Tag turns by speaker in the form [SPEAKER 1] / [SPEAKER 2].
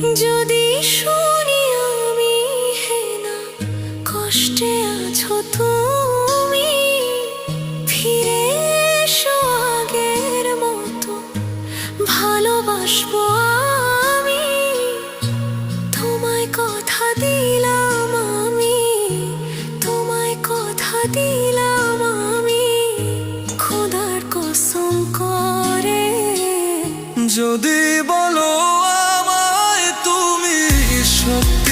[SPEAKER 1] যদি আমি কষ্টে ফিরে মতো, ভালোবাসবো আমি। তোমায় কথা দিলাম তোমায় কথা দিলাম
[SPEAKER 2] যদি বলো Thank you